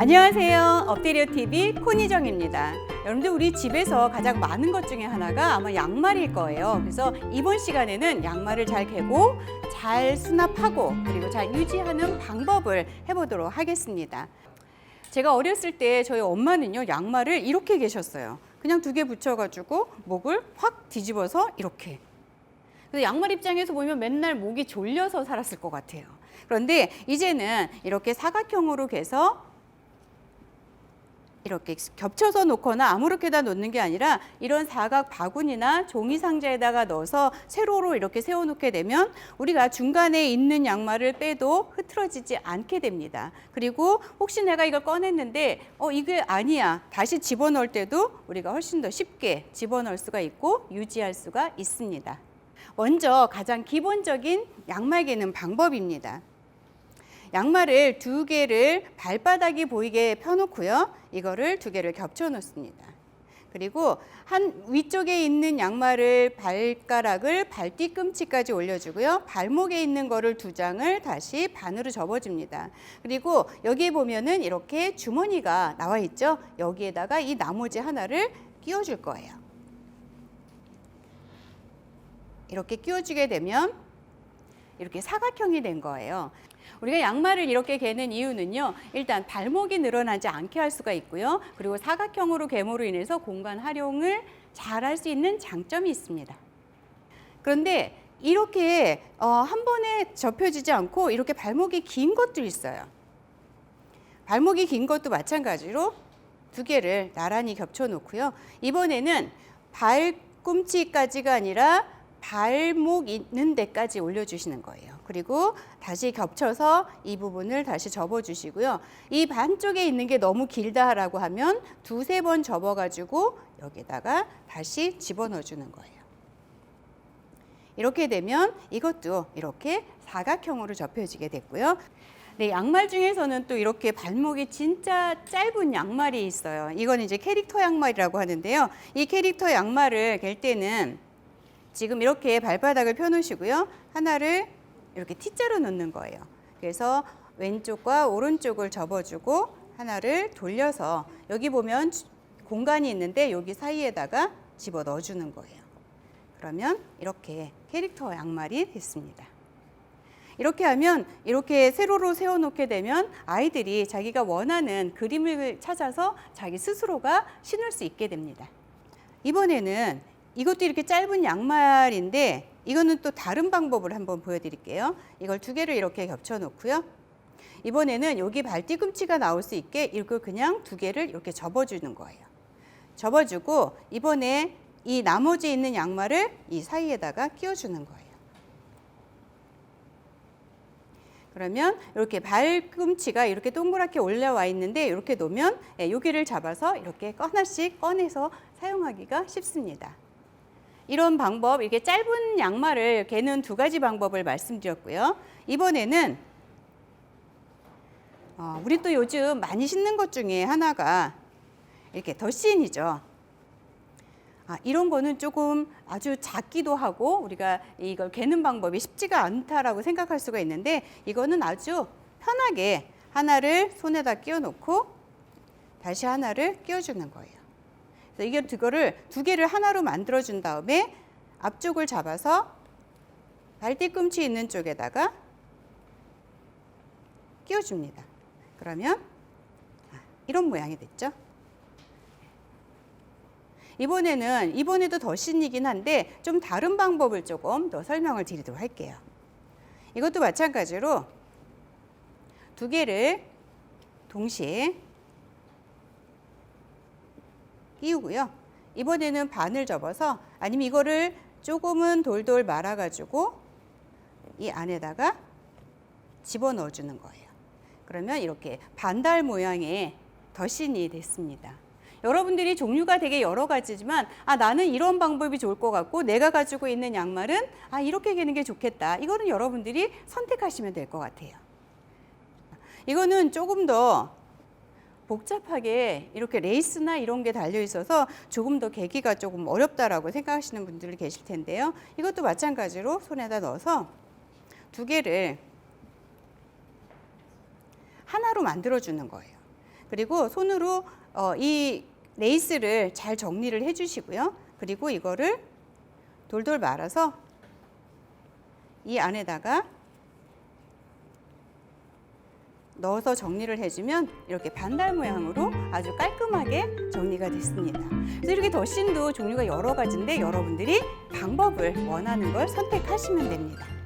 안녕하세요. 엎드려 TV 코니정입니다. 여러분들 우리 집에서 가장 많은 것 중에 하나가 아마 양말일 거예요. 그래서 이번 시간에는 양말을 잘 개고 잘 수납하고 그리고 잘 유지하는 방법을 해보도록 하겠습니다. 제가 어렸을 때 저희 엄마는요 양말을 이렇게 계셨어요. 그냥 두 개 붙여가지고 목을 확 뒤집어서 이렇게. 그래서 양말 입장에서 보면 맨날 목이 졸려서 살았을 것 같아요. 그런데 이제는 이렇게 사각형으로 개서 이렇게 겹쳐서 놓거나 아무렇게나 놓는 게 아니라 이런 사각 바구니나 종이 상자에다가 넣어서 세로로 이렇게 세워 놓게 되면 우리가 중간에 있는 양말을 빼도 흐트러지지 않게 됩니다. 그리고 혹시 내가 이걸 꺼냈는데 어 이게 아니야. 다시 집어넣을 때도 우리가 훨씬 더 쉽게 집어넣을 수가 있고 유지할 수가 있습니다. 먼저 가장 기본적인 양말 개는 방법입니다. 양말을 두 개를 발바닥이 보이게 펴놓고요. 이거를 두 개를 겹쳐 놓습니다. 그리고 한 위쪽에 있는 양말을 발가락을 발뒤꿈치까지 올려주고요. 발목에 있는 거를 두 장을 다시 반으로 접어줍니다. 그리고 여기에 보면은 이렇게 주머니가 나와 있죠. 여기에다가 이 나머지 하나를 끼워줄 거예요. 이렇게 끼워주게 되면 이렇게 사각형이 된 거예요. 우리가 양말을 이렇게 개는 이유는요. 일단 발목이 늘어나지 않게 할 수가 있고요. 그리고 사각형으로 개므로 인해서 공간 활용을 잘 할 수 있는 장점이 있습니다. 그런데 이렇게 어, 한 번에 접혀지지 않고 이렇게 발목이 긴 것도 있어요. 발목이 긴 것도 마찬가지로 두 개를 나란히 겹쳐 놓고요. 이번에는 발꿈치까지가 아니라 발목 있는 데까지 올려주시는 거예요. 그리고 다시 겹쳐서 이 부분을 다시 접어주시고요. 이 반쪽에 있는 게 너무 길다라고 하면 두세 번 접어가지고 여기다가 다시 집어넣어주는 거예요. 이렇게 되면 이것도 이렇게 사각형으로 접혀지게 됐고요. 네, 양말 중에서는 또 이렇게 발목이 진짜 짧은 양말이 있어요. 이건 이제 캐릭터 양말이라고 하는데요. 이 캐릭터 양말을 갤 때는 지금 이렇게 발바닥을 펴놓으시고요. 하나를 이렇게 T자로 놓는 거예요. 그래서 왼쪽과 오른쪽을 접어주고 하나를 돌려서 여기 보면 공간이 있는데 여기 사이에다가 집어 넣어주는 거예요. 그러면 이렇게 캐릭터 양말이 됐습니다. 이렇게 하면 이렇게 세로로 세워놓게 되면 아이들이 자기가 원하는 그림을 찾아서 자기 스스로가 신을 수 있게 됩니다. 이번에는 이것도 이렇게 짧은 양말인데 이거는 또 다른 방법을 한번 보여드릴게요. 이걸 두 개를 이렇게 겹쳐 놓고요. 이번에는 여기 발뒤 꿈치가 나올 수 있게 이걸 그냥 두 개를 이렇게 접어주는 거예요. 접어주고 이번에 이 나머지 있는 양말을 이 사이에다가 끼워주는 거예요. 그러면 이렇게 발꿈치가 이렇게 동그랗게 올라와 있는데 이렇게 놓으면 예, 여기를 잡아서 이렇게 하나씩 꺼내서 사용하기가 쉽습니다. 이런 방법, 이렇게 짧은 양말을 개는 두 가지 방법을 말씀드렸고요. 이번에는 어, 우리 또 요즘 많이 신는 것 중에 하나가 이렇게 덧신이죠. 아, 이런 거는 조금 아주 작기도 하고 우리가 이걸 개는 방법이 쉽지가 않다라고 생각할 수가 있는데 이거는 아주 편하게 하나를 손에다 끼워 놓고 다시 하나를 끼워 주는 거예요. 이게 그거를 두 개를 하나로 만들어 준 다음에 앞쪽을 잡아서 발뒤 꿈치 있는 쪽에다가 끼워 줍니다. 그러면 아, 이런 모양이 됐죠? 이번에는 이번에도 더신이긴 한데 좀 다른 방법을 조금 더 설명을 드리도록 할게요. 이것도 마찬가지로 두 개를 동시에 끼우고요. 이번에는 반을 접어서 아니면 이거를 조금은 돌돌 말아가지고 이 안에다가 집어넣어 주는 거예요. 그러면 이렇게 반달 모양의 덧신이 됐습니다. 여러분들이 종류가 되게 여러 가지지만 아 나는 이런 방법이 좋을 것 같고 내가 가지고 있는 양말은 아 이렇게 개는 게 좋겠다. 이거는 여러분들이 선택하시면 될 것 같아요. 이거는 조금 더 복잡하게 이렇게 레이스나 이런 게 달려 있어서 조금 더 개기가 조금 어렵다라고 생각하시는 분들이 계실 텐데요. 이것도 마찬가지로 손에다 넣어서 두 개를 하나로 만들어 주는 거예요. 그리고 손으로 어, 이 레이스를 잘 정리를 해 주시고요. 그리고 이거를 돌돌 말아서 이 안에다가 넣어서 정리를 해주면 이렇게 반달 모양으로 아주 깔끔하게 정리가 됐습니다. 그래서 이렇게 덧신도 종류가 여러 가지인데 여러분들이 방법을 원하는 걸 선택하시면 됩니다.